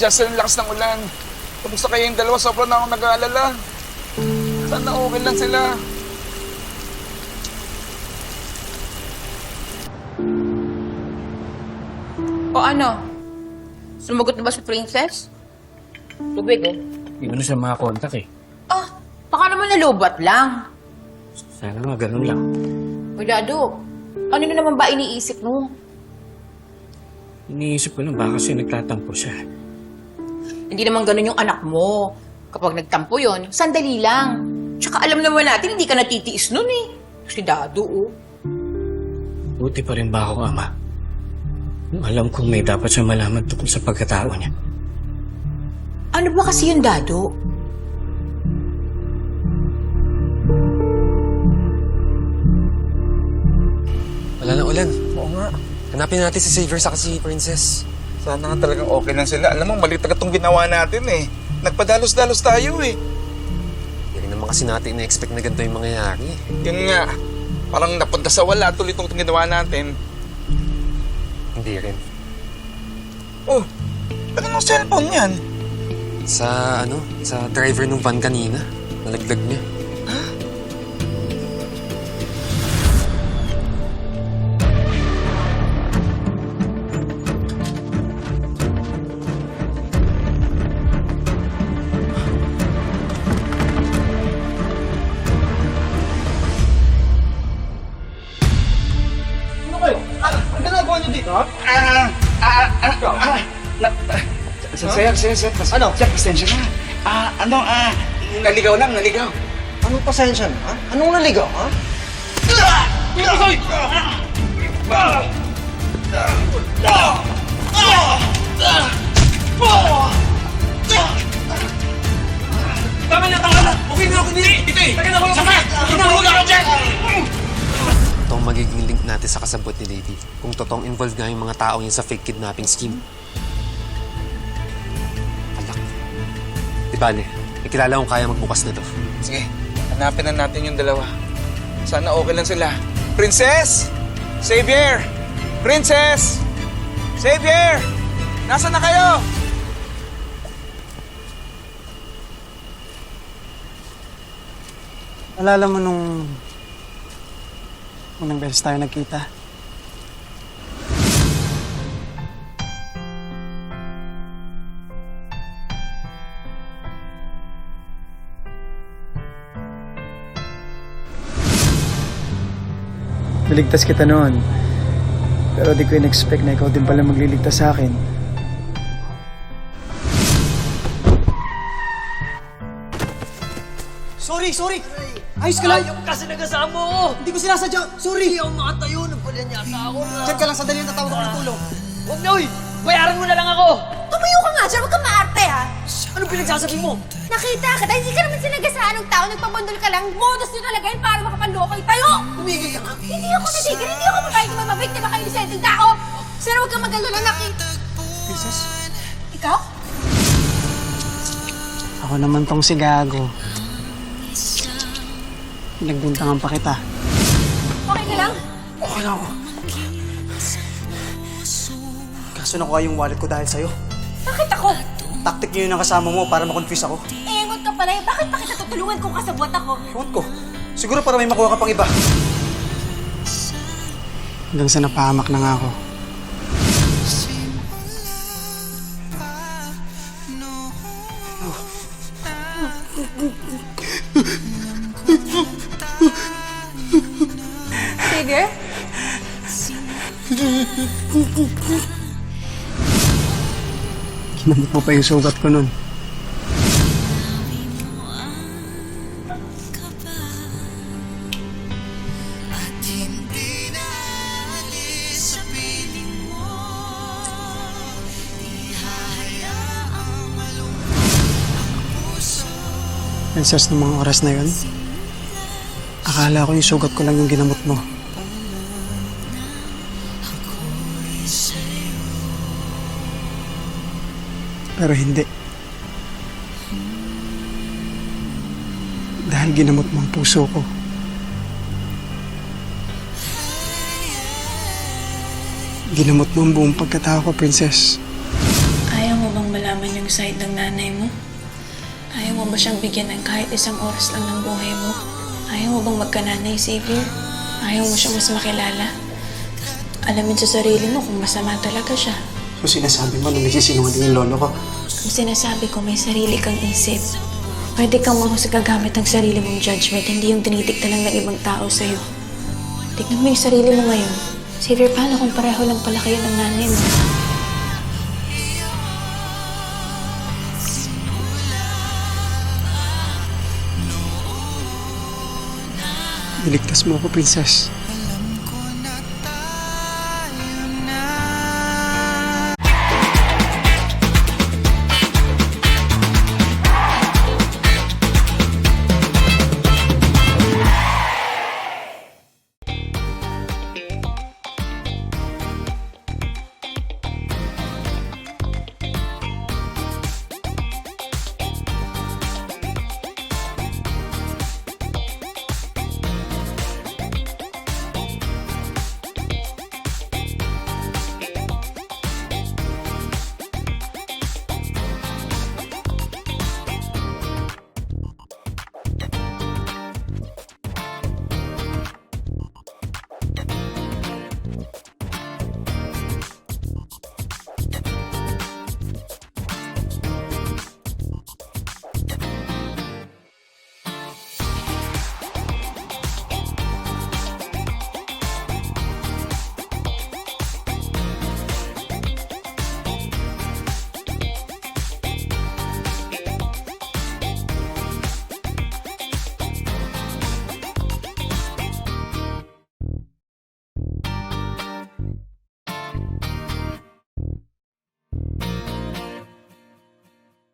Justin, ang lakas ng ulan. Kamusta kayo yung dalawa? Sobrang na akong nag-aalala. Sana okay lang sila. O ano? Sumagot na ba si Princess? Tubig eh. Hindi mo na siya makakontak eh. Ah, baka naman nalubat lang. Sana nga ganun lang. Wala do. Ano na naman ba iniisip mo? Iniisip ko lang baka kasi nagtatampo siya. Hindi naman ganun yung anak mo. Kapag nagtampo yon, sandali lang. Tsaka alam naman natin, hindi ka natitiis nun eh. Si Dado, oh. Buti pa rin ba ako ama? Nung alam kong may dapat siya malaman tungkol sa pagkatao niya. Ano ba kasi yung Dado? Wala na ulan. Oo nga. Hanapin natin si Xavier sa si Princess. Sana nga talagang okay lang sila. Alam mo, mali talaga itong ginawa natin eh. Nagpadalos-dalos tayo eh. Rin naman kasi natin na-expect na ganito yung mangyayari. Yun nga. Parang napunta sa wala tuloy itong ginawa natin. Hindi rin. Oh, ano ng cellphone yan? Sa ano, sa driver ng van kanina. Nalaglag niya. Sir, sir, sir, pas- Ano? Sir, pasensya na. Ah, ano, ah, naligaw lang, naligaw. Anong pasensya na, ha? Anong naligaw, ha? Ito ang magiging link natin sa kasabot ni Lady. Kung totoong involved nga yung mga tao niya sa fake kidnapping scheme. Bale, ikilala kong kaya magbukas na to. Sige, hanapin na natin yung dalawa. Sana okay lang sila. Princess! Xavier! Princess! Xavier! Nasaan na kayo? Alala mo nung... Unang beses tayo nagkita. Niligtas kita noon. Pero di ko in-expect na ikaw din pala magliligtas sa akin. Sorry, sorry! Ayos ka lang! Ayok kasi nagasama ko! Hindi ko sinasadya! Sorry! Hindi ako makatayo, nagpalyan yata ako na. Diyan ka lang, sandali na tawag ako ng tulong. Huwag na, uy! Bayaran mo na lang ako! Tumayo ka nga dyan, huwag ka maarte ha. Anong pinagsasabi mo? Nakita kita, hindi ka naman sinagasaan ng tao, nagpabundol ka lang. Modus nyo talaga yun para makapanloko yung tayo. Tumigil ka nga! Hindi ako natigil, hindi ako mabait na mababiktima kayo ni Senteng tao. Sana huwag kang magalala nakita. Princess, Ikaw? ako naman tong si Gago. Pinagbintangan pa kita. Okay ka lang? Okay lang ako. Kaso nakuha yung wallet ko dahil sa'yo. Taktik niyo yun ang kasama mo para makonfuse ako. Engot ka pala eh. Bakit pa kita tutulungan kung kasabot ako? Ewan ko. Siguro para may makuha ka pang iba. Hanggang sa napahamak na nga ako. Xavier? Kinamot mo pa yung sugat ko nun. Princess, ng mga oras na yun, akala ko yung sugat ko lang yung ginamot mo. Pero hindi. Dahil ginamot mo ang puso ko. Ginamot mo ang buong pagkatao ko, Princess. Ayaw mo bang malaman side ng nanay mo? Ayaw mo ba siyang bigyan ng kahit isang oras lang ng buhay mo? Ayaw mo bang magkananay, Xavier? Ayaw mo siyang mas makilala? Alamin sa sarili mo kung masama talaga siya. Kung sinasabi mo na nagsisinungaling yung lolo ko, Kung sinasabi ko may sarili kang isip, pwede kang mahusag gamit ng sarili mong judgment, hindi yung tinitikta lang ng ibang tao sa'yo. Tignan mo yung sarili mo ngayon. Xavier, paano kung pareho lang pala kayo ng nanay mo? niligtas mo ako, princess.